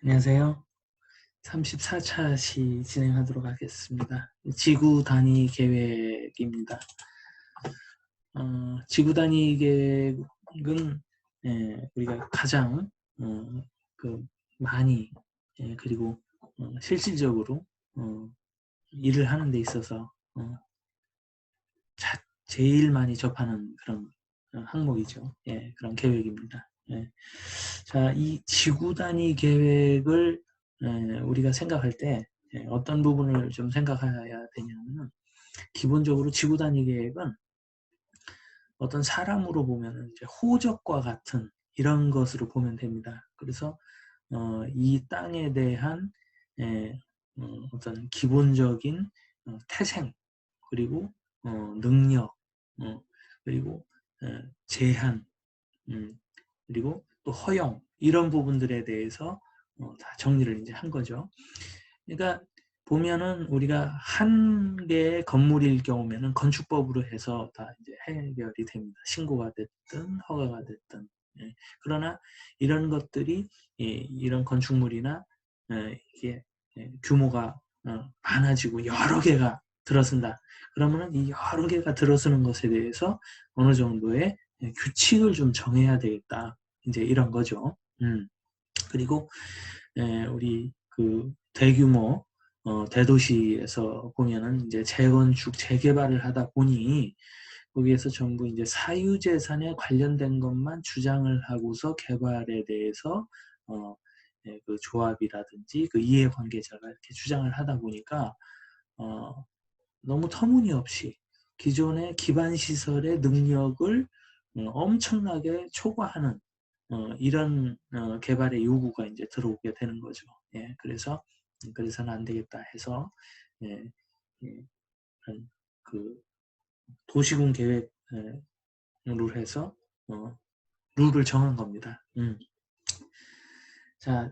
안녕하세요. 34차 시 진행하도록 하겠습니다. 지구 단위 계획입니다. 어, 지구 단위 계획은 예, 우리가 가장 어, 그 많이 예, 그리고 어, 실질적으로 어, 일을 하는 데 있어서 어, 자, 제일 많이 접하는 그런 어, 항목이죠. 예, 그런 계획입니다. 예. 자, 이 지구 단위 계획을 예, 우리가 생각할 때 예, 어떤 부분을 좀 생각해야 되냐면 기본적으로 지구 단위 계획은 어떤 사람으로 보면 이제 호적과 같은 이런 것으로 보면 됩니다. 그래서 어, 이 땅에 대한 예, 어, 떤 기본적인 어, 태생 그리고 어, 능력 어, 그리고 어, 제한 음, 그리고 또 허용 이런 부분들에 대해서 어, 다 정리를 이제 한 거죠. 그러니까 보면은 우리가 한 개의 건물일 경우면은 건축법으로 해서 다 이제 해결이 됩니다. 신고가 됐든 허가가 됐든. 예. 그러나 이런 것들이 예, 이런 건축물이나 예, 이게 예, 규모가 어, 많아지고 여러 개가 들어선다. 그러면은 이 여러 개가 들어서는 것에 대해서 어느 정도의 예, 규칙을 좀 정해야 되겠다. 이제 이런 거죠. 음. 그리고 에, 우리 그 대규모 어, 대도시에서 보면은 이제 재건축 재개발을 하다 보니 거기에서 전부 이제 사유재산에 관련된 것만 주장을 하고서 개발에 대해서 어, 예, 그 조합이라든지 그 이해관계자가 이렇게 주장을 하다 보니까 어, 너무 터무니없이 기존의 기반 시설의 능력을 어, 엄청나게 초과하는 어, 이런 어, 개발의 요구가 이제 들어오게 되는 거죠. 예, 그래서 그래서는 안 되겠다 해서 예, 예, 그 도시군 계획 룰 해서 어, 룰을 정한 겁니다. 음. 자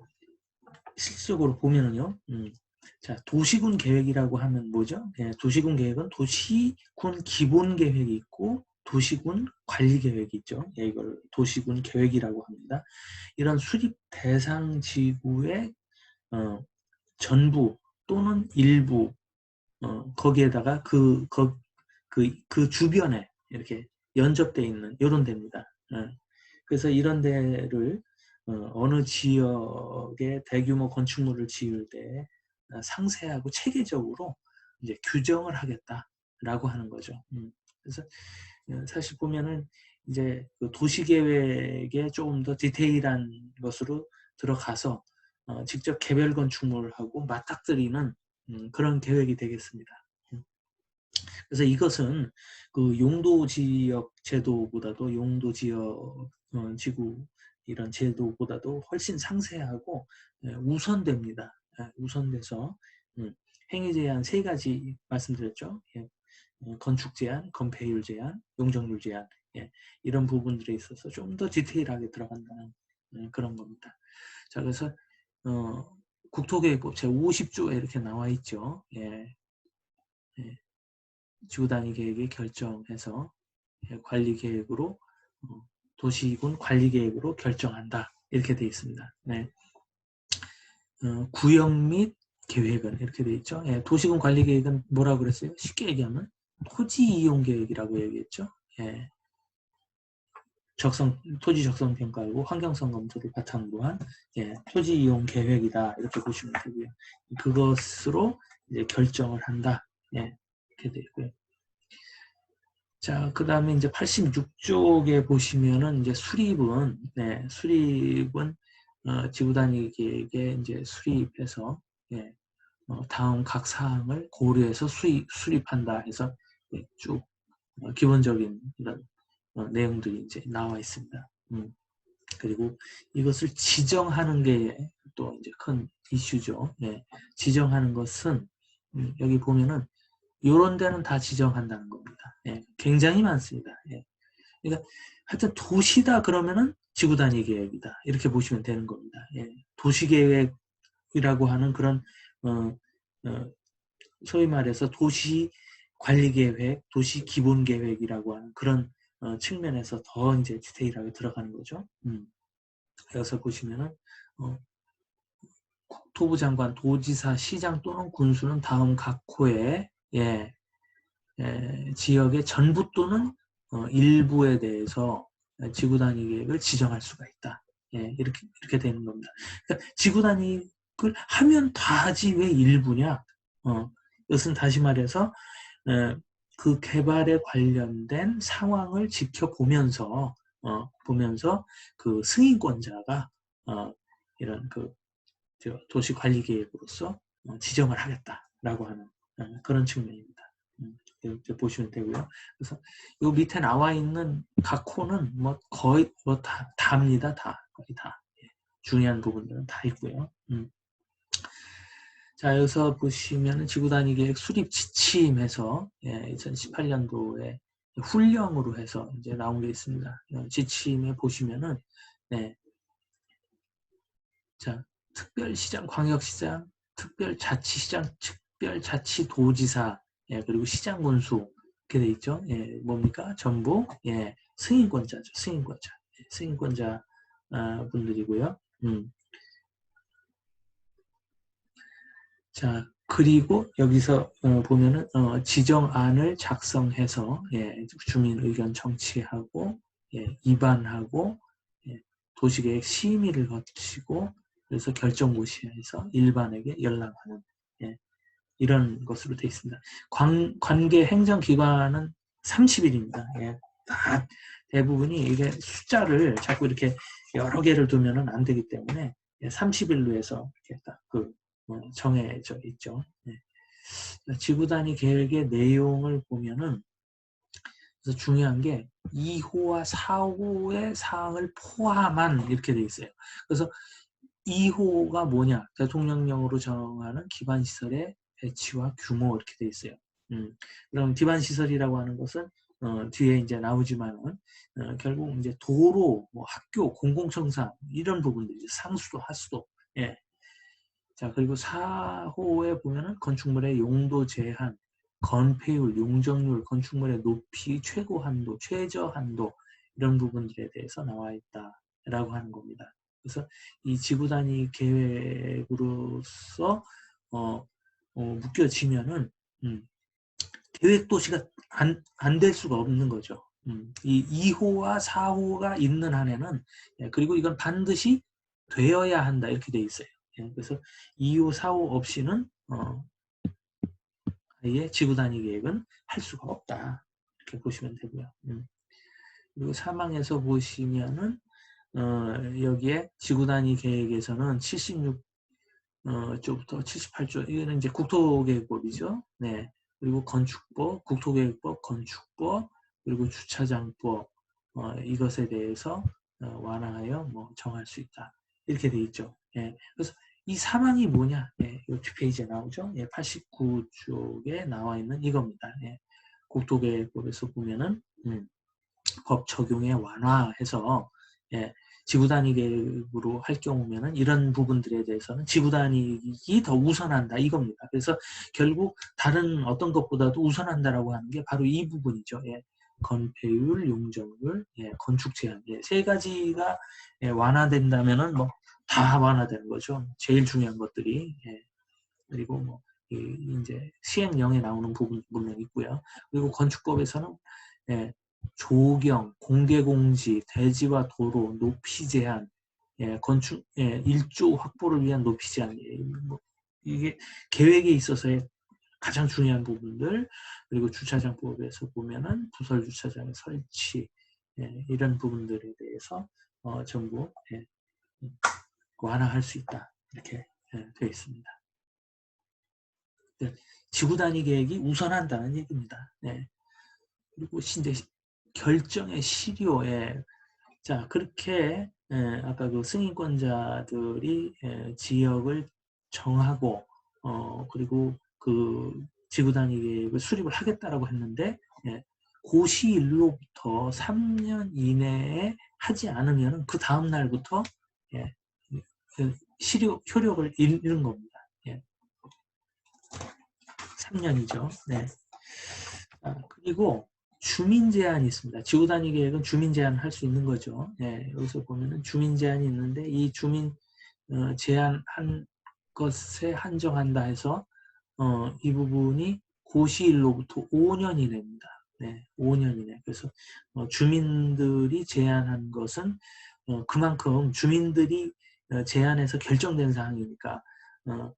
실질적으로 보면은요. 음. 자 도시군 계획이라고 하면 뭐죠? 예, 도시군 계획은 도시군 기본 계획이 있고 도시군 관리 계획이 있죠. 예, 이걸 도시군 계획이라고 합니다. 이런 수립 대상 지구의 어, 전부 또는 일부 어, 거기에다가 그, 그, 그, 그 주변에 이렇게 연접되어 있는 이런 데입니다. 어. 그래서 이런 데를 어, 느 지역의 대규모 건축물을 지을 때 상세하고 체계적으로 이제 규정을 하겠다라고 하는 거죠. 음. 그래서 어, 사실 보면은 이제 그 도시 계획에 조금 더 디테일한 것으로 들어가서 어, 직접 개별 건축물하고 맞닥뜨리는 음, 그런 계획이 되겠습니다. 음. 그래서 이것은 그 용도 지역 제도보다도 용도 지역 어, 지구 이런 제도보다도 훨씬 상세하고 예, 우선됩니다. 예, 우선돼서 음, 행위 제한 세 가지 말씀드렸죠. 예, 어, 건축 제한, 건폐율 제한, 용적률 제한 예, 이런 부분들에 있어서 좀 더 디테일하게 들어간다는 예, 그런 겁니다. 자 그래서 어, 국토계획법 제50조에 이렇게 나와 있죠. 예, 예, 지구단위 계획에 결정해서 예, 관리계획으로 어, 도시군 관리계획으로 결정한다 이렇게 되어 있습니다. 네. 어, 구역 및 계획은 이렇게 되어 있죠. 예, 도시군 관리계획은 뭐라고 그랬어요? 쉽게 얘기하면 토지 이용 계획이라고 얘기했죠. 예. 적성 토지 적성 평가이고 환경성 검토를 바탕으로 한 예, 토지 이용 계획이다 이렇게 보시면 되고요. 그것으로 이제 결정을 한다 예, 이렇게 되어 있고요. 자, 그 다음에 이제 86쪽에 보시면은 이제 수립은 네, 수립은 어, 지구 단위 계획에 이제 수립해서 예, 어, 다음 각 사항을 고려해서 수립, 수립한다 해서 예, 쭉 어, 기본적인 이런 어, 내용들이 이제 나와 있습니다. 음. 그리고 이것을 지정하는 게 또 이제 큰 이슈죠. 예. 지정하는 것은 음, 여기 보면은 이런 데는 다 지정한다는 겁니다. 예. 굉장히 많습니다. 예. 그러니까 하여튼 도시다 그러면은 지구 단위 계획이다 이렇게 보시면 되는 겁니다. 예. 도시 계획이라고 하는 그런 어, 어, 소위 말해서 도시 관리계획, 도시기본계획이라고 하는 그런 어, 측면에서 더 이제 디테일하게 들어가는 거죠. 음. 여기서 보시면은 어, 국토부 장관, 도지사, 시장 또는 군수는 다음 각 호의 예, 예, 지역의 전부 또는 어, 일부에 대해서 지구 단위 계획을 지정할 수가 있다. 예, 이렇게 이렇게 되는 겁니다. 그러니까 지구 단위를 하면 다 하지 왜 일부냐? 어, 이것은 다시 말해서 에, 그 개발에 관련된 상황을 지켜보면서 어, 보면서 그 승인권자가 어, 이런 그 도시 관리 계획으로서 어, 지정을 하겠다라고 하는 어, 그런 측면입니다. 음, 이렇게 보시면 되고요. 그래서 이 밑에 나와 있는 각 코는 뭐 거의 뭐 다 다입니다. 다 거의 다 예, 중요한 부분들은 다 있고요. 음. 자 여기서 보시면 지구 단위 계획 수립 지침에서 예, 2018년도에 훈령으로 해서 이제 나온 게 있습니다. 지침에 보시면은 네. 자 특별시장, 광역시장, 특별자치시장, 특별자치도지사, 예, 그리고 시장군수 이렇게 돼 있죠. 예, 뭡니까? 전부 예, 승인권자죠. 승인권자, 예, 승인권자 아, 분들이고요. 음. 자 그리고 여기서 어, 보면은 어, 지정안을 작성해서 예, 주민 의견 청취하고 예, 입안하고 예, 도시계획 심의를 거치고 그래서 결정고시에서 일반에게 연락하는 예, 이런 것으로 되어 있습니다. 관, 관계 행정기관은 30일입니다. 예, 다 대부분이 이게 숫자를 자꾸 이렇게 여러 개를 두면은 안 되기 때문에 예, 30일로 해서 이렇게 딱그 어, 정해져 있죠. 예. 지구 단위 계획의 내용을 보면은 그래서 중요한 게 2호와 4호의 사항을 포함한 이렇게 돼 있어요. 그래서 2호가 뭐냐? 대통령령으로 정하는 기반시설의 배치와 규모 이렇게 돼 있어요. 음, 그럼 기반시설이라고 하는 것은 어, 뒤에 이제 나오지만은 어, 결국 이제 도로, 뭐 학교, 공공청사 이런 부분들이 상수도, 하수도. 예. 자 그리고 4호에 보면은 건축물의 용도 제한, 건폐율, 용적률, 건축물의 높이, 최고 한도, 최저 한도 이런 부분들에 대해서 나와 있다라고 하는 겁니다. 그래서 이 지구 단위 계획으로서 어, 어, 묶여지면은 음, 계획 도시가 안 안 될 수가 없는 거죠. 음, 이 2호와 4호가 있는 한에는 예, 그리고 이건 반드시 되어야 한다 이렇게 돼 있어요. 예, 그래서 2호, 4호 없이는 어, 아예 지구 단위 계획은 할 수가 없다 이렇게 보시면 되고요. 음. 그리고 사망에서 보시면은 어, 여기에 지구 단위 계획에서는 76 어, 쪽부터 78조 이거는 이제 국토계획법이죠. 네. 그리고 건축법, 국토계획법, 건축법, 그리고 주차장법 어, 이것에 대해서 어, 완화하여 뭐 정할 수 있다. 이렇게 돼 있죠. 예. 그래서 이 사망이 뭐냐? 예, 이 뒷페이지에 나오죠. 예, 89쪽에 나와 있는 이겁니다. 예. 국토계획법에서 보면은 음, 법 적용에 완화해서 예, 지구 단위 계획으로 할 경우면은 이런 부분들에 대해서는 지구 단위이 더 우선한다 이겁니다. 그래서 결국 다른 어떤 것보다도 우선한다라고 하는 게 바로 이 부분이죠. 예. 건폐율, 용적률, 예, 건축 제한 예, 세 가지가 예, 완화된다면은 뭐 다 완화되는 거죠. 제일 중요한 것들이 예. 그리고 뭐 이, 제 시행령에 나오는 부분 물론 있고요. 그리고 건축법에서는 예, 조경, 공개공지, 대지와 도로, 높이 제한, 예, 건축, 예, 일조 확보를 위한 높이 제한, 예, 뭐, 이게 계획에 있어서의 가장 중요한 부분들, 그리고 주차장법에서 보면은 부설 주차장의 설치, 예, 이런 부분들에 대해서 어, 전부 예, 완화할 수 있다. 이렇게 예, 되어 있습니다. 네, 지구 단위 계획이 우선한다는 얘기입니다. 네. 그리고 신대 결정의 시료에 자 그렇게 에, 아까 그 승인권자들이 에, 지역을 정하고 어 그리고 그 지구 단위 계획을 수립을 하겠다라고 했는데 예, 고시일로부터 3년 이내에 하지 않으면 그 다음 날부터 예, 그 시료 효력을 잃는 겁니다. 예. 3년이죠. 네. 아, 그리고 주민 제한이 있습니다. 지구 단위 계획은 주민 제한을 할 수 있는 거죠. 네, 여기서 보면은 주민 제한이 있는데 이 주민 어, 제한한 것에 한정한다 해서 어, 이 부분이 고시일로부터 5년 이내입니다. 네, 5년 이내. 그래서 어, 주민들이 제안한 것은 어, 그만큼 주민들이 어, 제안해서 결정된 사항이니까 어,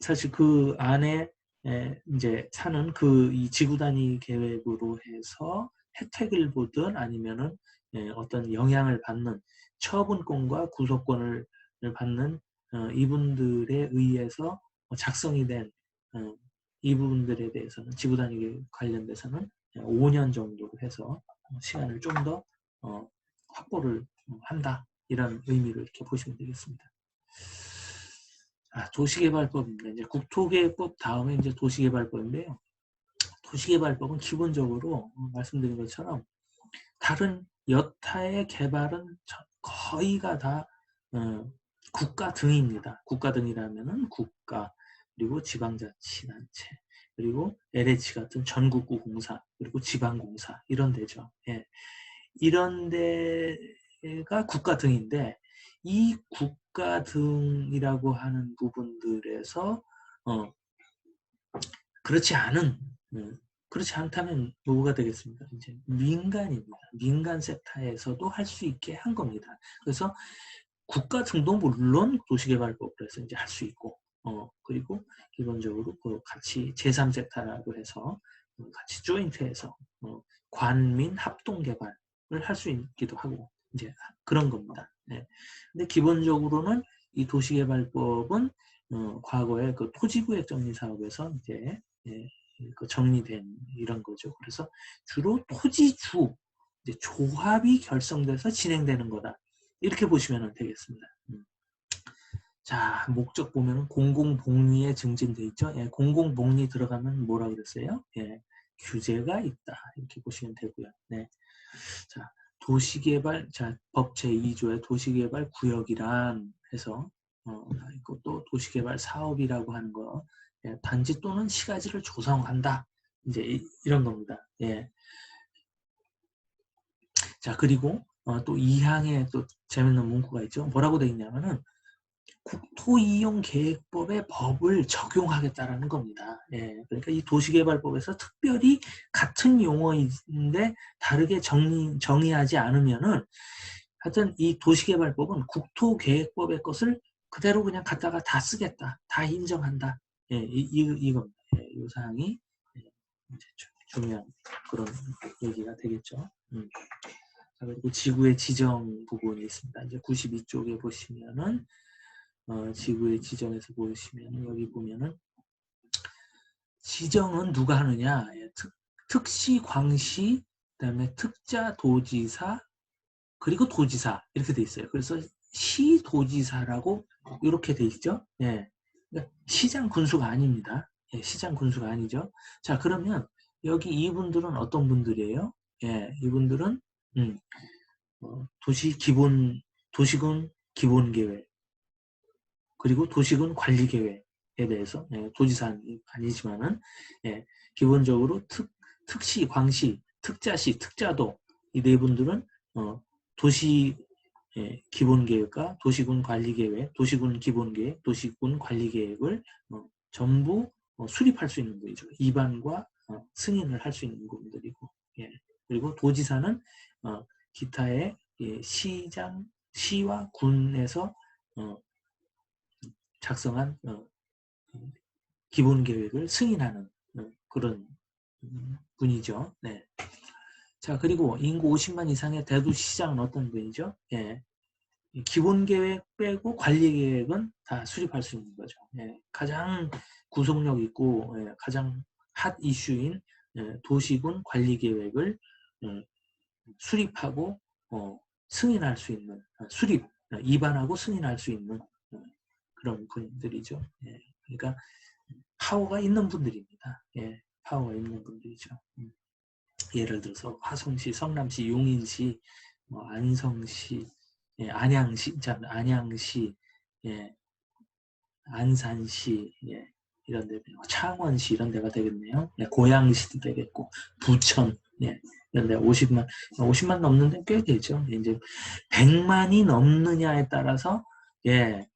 사실 그 안에 에, 이제 사는 그 이 지구 단위 계획으로 해서 혜택을 보든 아니면은 예, 어떤 영향을 받는 처분권과 구속권을 받는 어, 이분들에 의해서 작성이 된 어, 이 부분들에 대해서는 지구 단위 관련돼서는 5년 정도로 해서 시간을 좀더 어, 확보를 한다 이런 의미로 이렇게 보시면 되겠습니다. 아, 도시개발법입니다. 이제 국토계획법 다음에 이제 도시개발법인데요. 도시개발법은 기본적으로 말씀드린 것처럼 다른 여타의 개발은 거의가 다 어, 국가 등입니다. 국가 등이라면은 국가 그리고 지방자치단체 그리고 LH 같은 전국구 공사 그리고 지방공사 이런 데죠. 예. 이런 데 가 국가 등인데 이 국가 등이라고 하는 부분들에서 어, 그렇지 않은 음, 그렇지 않다면 뭐가 되겠습니까? 이제 민간입니다. 민간 섹터에서도 할 수 있게 한 겁니다. 그래서 국가 등도 물론 도시개발법으로 서 이제 할 수 있고 어, 그리고 기본적으로 그 같이 제3섹터라고 해서 어, 같이 조인트해서 어, 관민 합동 개발을 할 수 있기도 하고 이제 그런 겁니다. 네. 근데 기본적으로는 이 도시개발법은 어, 과거에 그 토지구획 정리 사업에서 이제 예, 그 정리된 이런 거죠. 그래서 주로 토지주 이제 조합이 결성돼서 진행되는 거다. 이렇게 보시면 되겠습니다. 음. 자, 목적 보면 공공복리에 증진돼 있죠. 예, 공공복리 들어가면 뭐라 그랬어요? 예, 규제가 있다. 이렇게 보시면 되고요. 네. 자, 도시개발, 자, 법 제2조의 도시개발 구역이란 해서 어, 이것도 도시개발 사업이라고 하는 거 예, 단지 또는 시가지를 조성한다. 이제 이, 런 겁니다. 예. 자 그리고 어, 또 2항에 또 재밌는 문구가 있죠. 뭐라고 되어 있냐면은 국토이용계획법의 법을 적용하겠다라는 겁니다. 예, 그러니까 이 도시개발법에서 특별히 같은 용어인데 다르게 정리, 정의하지 않으면은 하여튼 이 도시개발법은 국토계획법의 것을 그대로 그냥 갖다가 다 쓰겠다, 다 인정한다. 예, 이, 이, 이겁니다. 예, 이 사항이 예, 중요한 그런 얘기가 되겠죠. 음. 자, 그리고 지구의 지정 부분이 있습니다. 이제 92쪽에 보시면은 어, 지구의 지정에서 보시면 여기 보면은 지정은 누가 하느냐? 예, 특, 특시, 광시, 그다음에 특자 도지사 그리고 도지사 이렇게 돼 있어요. 그래서 시 도지사라고 이렇게 돼 있죠. 예. 그러니까 시장 군수가 아닙니다. 예, 시장 군수가 아니죠. 자 그러면 여기 이분들은 어떤 분들이에요? 예, 이분들은 음, 어, 도시 기본 도시군 기본 계획 그리고 도시군 관리 계획에 대해서 예, 도지사 아니지만은 예, 기본적으로 특 특시 광시 특자시 특자도 이 네 분들은 어, 도시 예, 기본계획과 도시군 관리계획, 도시군 기본계획, 도시군 관리계획을 어, 전부 어, 수립할 수 있는 분이죠. 입안과 어, 승인을 할 수 있는 분들이고 예. 그리고 도지사는 어, 기타의 예, 시장, 시와 군에서 어, 작성한 어, 기본 계획을 승인하는 어, 그런 음, 분이죠. 네. 자 그리고 인구 50만 이상의 대도시장은 어떤 분이죠? 예. 기본 계획 빼고 관리 계획은 다 수립할 수 있는 거죠. 예. 가장 구속력 있고 예. 가장 핫 이슈인 예. 도시군 관리 계획을 예. 수립하고 어, 승인할 수 있는 아, 수립 어, 입안하고 승인할 수 있는 어, 그런 분들이죠. 예. 그러니까 파워가 있는 분들입니다. 예. 파워가 있는 분들이죠. 음. 예를 들어서 화성시, 성남시, 용인시, 뭐 안성시, 예, 안양시, 참 안양시, 예, 안산시, 예, 이런 데, 창원시 이런 데가 되겠네요. 예, 고양시도 되겠고, 부천, 예, 이런 데 50만, 50만 넘는 데 꽤 되죠. 이제 100만이 넘느냐에 따라서, 예,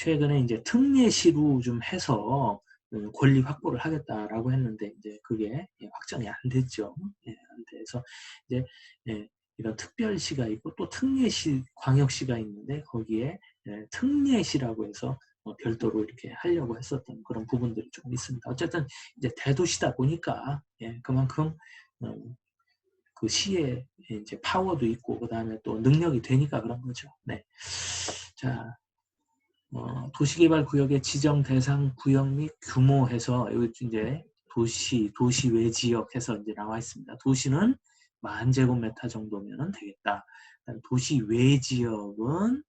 최근에 이제 특례시로 좀 해서 그 권리 확보를 하겠다라고 했는데 이제 그게 예, 확정이 안 됐죠. 예, 안 돼서 이제 예, 이런 특별시가 있고 또 특례시, 광역시가 있는데 거기에 예, 특례시라고 해서 어, 별도로 이렇게 하려고 했었던 그런 부분들이 좀 있습니다. 어쨌든 이제 대도시다 보니까 예, 그만큼 어, 그 시의 이제 파워도 있고 그 다음에 또 능력이 되니까 그런 거죠. 네. 자, 어, 도시개발 구역의 지정 대상 구역 및 규모 해서 여기 이제 도시, 도시 외 지역 해서 이제 나와 있습니다. 도시는 만 제곱미터 정도면 되겠다. 도시 외 지역은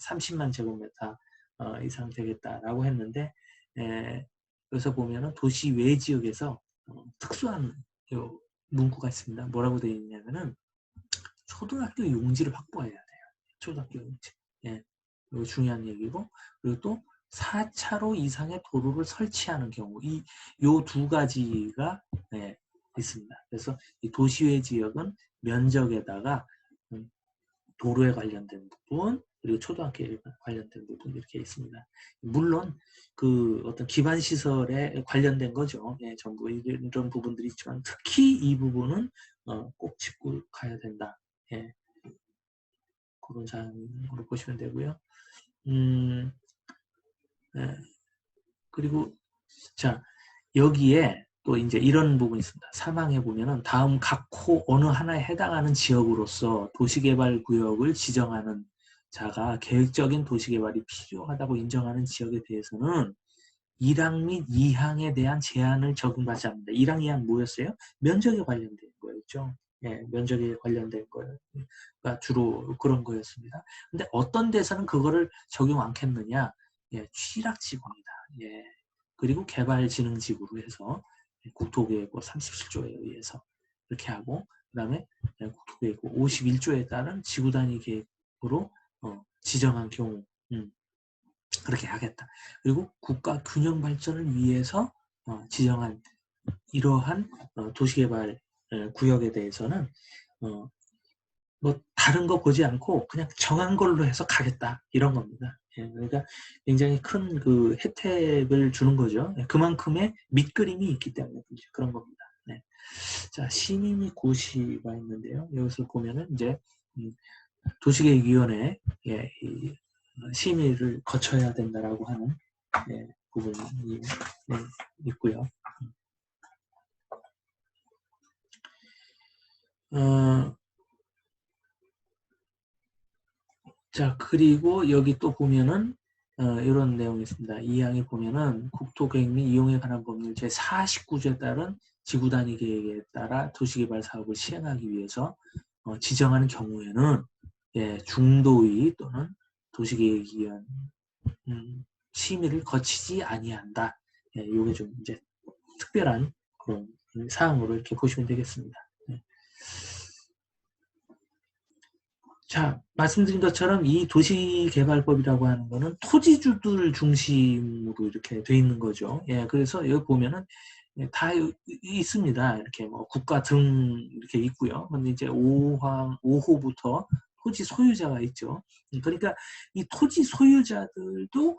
30만 예, 제곱미터 어, 이상 되겠다라고 했는데 에, 여기서 보면은 도시 외 지역에서 어, 특수한 요 문구가 있습니다. 뭐라고 되어 있냐면은 초등학교 용지를 확보해야 돼요. 초등학교 용지. 예. 이거 중요한 얘기고 그리고 또 4차로 이상의 도로를 설치하는 경우 이 요 두 가지가 네, 있습니다. 그래서 이 도시외 지역은 면적에다가 음, 도로에 관련된 부분 그리고 초등학교에 관련된 부분 이렇게 있습니다. 물론 그 어떤 기반 시설에 관련된 거죠. 예, 전부 이런 부분들이 있지만 특히 이 부분은 어, 꼭 짚고 가야 된다. 예, 그런 사항으로 보시면 되고요. 음, 네. 그리고 자 여기에 또 이제 이런 부분이 있습니다. 사망해 보면은 다음 각 호 어느 하나에 해당하는 지역으로서 도시개발 구역을 지정하는 자가 계획적인 도시개발이 필요하다고 인정하는 지역에 대해서는 1항 및 2항에 대한 제한을 적용받지 않는다. 1항, 2항 뭐였어요? 면적에 관련된 거였죠. 예, 면적에 관련된 거가 주로 그런 거였습니다. 근데 어떤 데서는 그거를 적용 않겠느냐? 예, 취락지구입니다. 예. 그리고 개발진흥지구로 해서 국토계획부 37조에 의해서 이렇게 하고 그 다음에 국토계획부 51조에 따른 지구단위 계획으로 어, 지정한 경우 음, 그렇게 하겠다. 그리고 국가 균형 발전을 위해서 어, 지정한 이러한 어, 도시개발 예, 구역에 대해서는 어, 뭐 다른 거 보지 않고 그냥 정한 걸로 해서 가겠다 이런 겁니다. 예, 그러니까 굉장히 큰 그 혜택을 주는 거죠. 예, 그만큼의 밑그림이 있기 때문에 그런 겁니다. 네. 자 시민이 고시가 있는데요. 여기서 보면은 이제 음, 도시계획위원회 예, 이, 심의를 거쳐야 된다라고 하는 예, 부분이 예, 있고요. 어, 자, 그리고 여기 또 보면은 어, 이런 내용이 있습니다. 이 항에 보면은 국토계획 및 이용에 관한 법률 제49조에 따른 지구단위 계획에 따라 도시개발 사업을 시행하기 위해서 어, 지정하는 경우에는 예, 중도위 또는 도시계획위원 음, 심의를 거치지 아니한다. 예, 이게 좀 이제 특별한 그런 사항으로 이렇게 보시면 되겠습니다. 자, 말씀드린 것처럼 이 도시개발법이라고 하는 거는 토지주들 중심으로 이렇게 돼 있는 거죠. 예, 그래서 여기 보면은 예, 다 있습니다. 이렇게 뭐 국가 등 이렇게 있고요. 근데 이제 5항, 5호부터 토지 소유자가 있죠. 그러니까 이 토지 소유자들도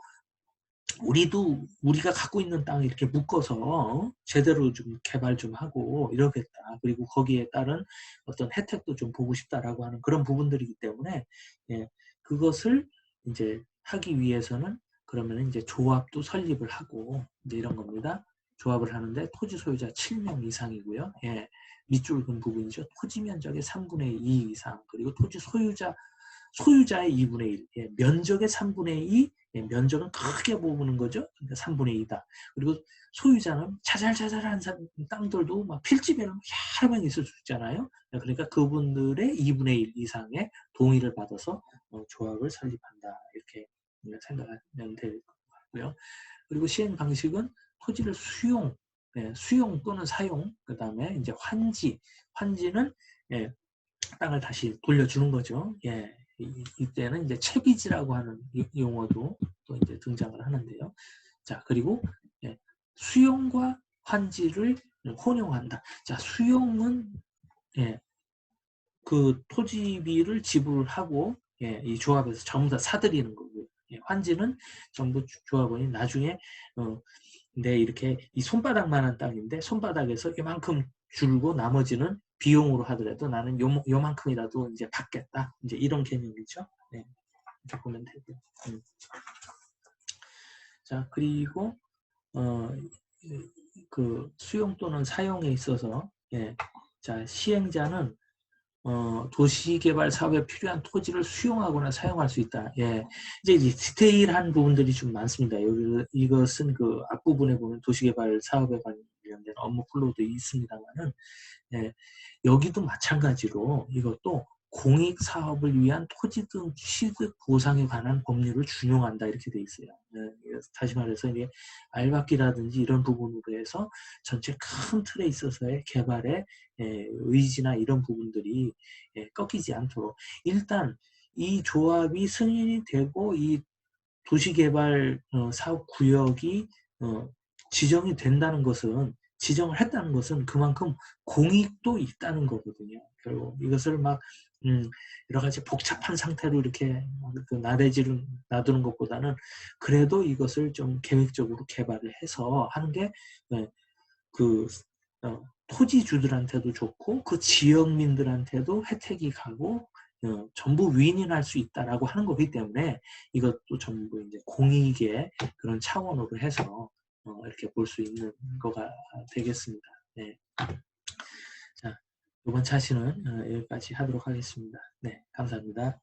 우리도 우리가 갖고 있는 땅 이렇게 묶어서 제대로 좀 개발 좀 하고 이러겠다. 그리고 거기에 따른 어떤 혜택도 좀 보고 싶다라고 하는 그런 부분들이기 때문에 예, 그것을 이제 하기 위해서는 그러면 이제 조합도 설립을 하고 이제 이런 겁니다. 조합을 하는데 토지 소유자 7명 이상이고요. 예, 밑줄 근 부분이죠. 토지 면적의 3분의 2 이상 그리고 토지 소유자 소유자의 2분의 1, 예, 면적의 3분의 2, 예, 면적은 크게 보는 거죠. 그러니까 3분의 2다. 그리고 소유자는 자잘자잘한 땅들도 막 필지배는 여러 번 있을 수 있잖아요. 그러니까 그분들의 2분의 1 이상의 동의를 받아서 어, 조합을 설립한다. 이렇게 생각하면 될 것 같고요. 그리고 시행 방식은 토지를 수용, 예, 수용 또는 사용, 그 다음에 이제 환지, 환지는 예, 땅을 다시 돌려주는 거죠. 예, 이, 때는 이제 채비지라고 하는 용어도 또 이제 등장을 하는데요. 자, 그리고 예, 수용과 환지를 혼용한다. 자, 수용은 예, 그 토지비를 지불하고 예, 이 조합에서 전부 다 사들이는 거고요. 예, 환지는 주- 조합원이 나중에 어, 내 이렇게 이 손바닥만한 땅인데 손바닥에서 이만큼 줄고 나머지는 비용으로 하더라도 나는 요, 요만큼이라도 이제 받겠다. 이제 이런 개념이죠. 네. 이렇게 보면 되고요. 음. 자 그리고 어, 이- 그 수용 또는 사용에 있어서 예, 자 시행자는 어, 도시개발 사업에 필요한 토지를 수용하거나 사용할 수 있다. 예, 이제 이 디테일한 부분들이 좀 많습니다. 여기 이것은 그 앞부분에 보면 도시개발 사업에 관 련된 업무 플로우도 있습니다만은 예, 여기도 마찬가지로 이것도 공익 사업을 위한 토지 등 취득 보상에 관한 법률을 준용한다 이렇게 돼 있어요. 예, 다시 말해서 이게 알박기라든지 이런 부분으로 해서 전체 큰 틀에 있어서의 개발의 예, 의지나 이런 부분들이 예, 꺾이지 않도록 일단 이 조합이 승인이 되고 이 도시개발 어, 사업 구역이 어, 지정이 된다는 것은 지정을 했다는 것은 그만큼 공익도 있다는 거거든요. 결국 이것을 막 음, 여러 가지 복잡한 상태로 이렇게 그 나대지를 놔두는 것보다는 그래도 이것을 좀 계획적으로 개발을 해서 하는 게 예, 그 어, 토지주들한테도 좋고 그 지역민들한테도 혜택이 가고 어, 전부 윈윈할 수 있다라고 하는 거기 때문에 이것도 전부 이제 공익의 그런 차원으로 해서 어, 이렇게 볼 수 있는 거가 되겠습니다. 네. 자, 이번 차시는 어, 여기까지 하도록 하겠습니다. 네, 감사합니다.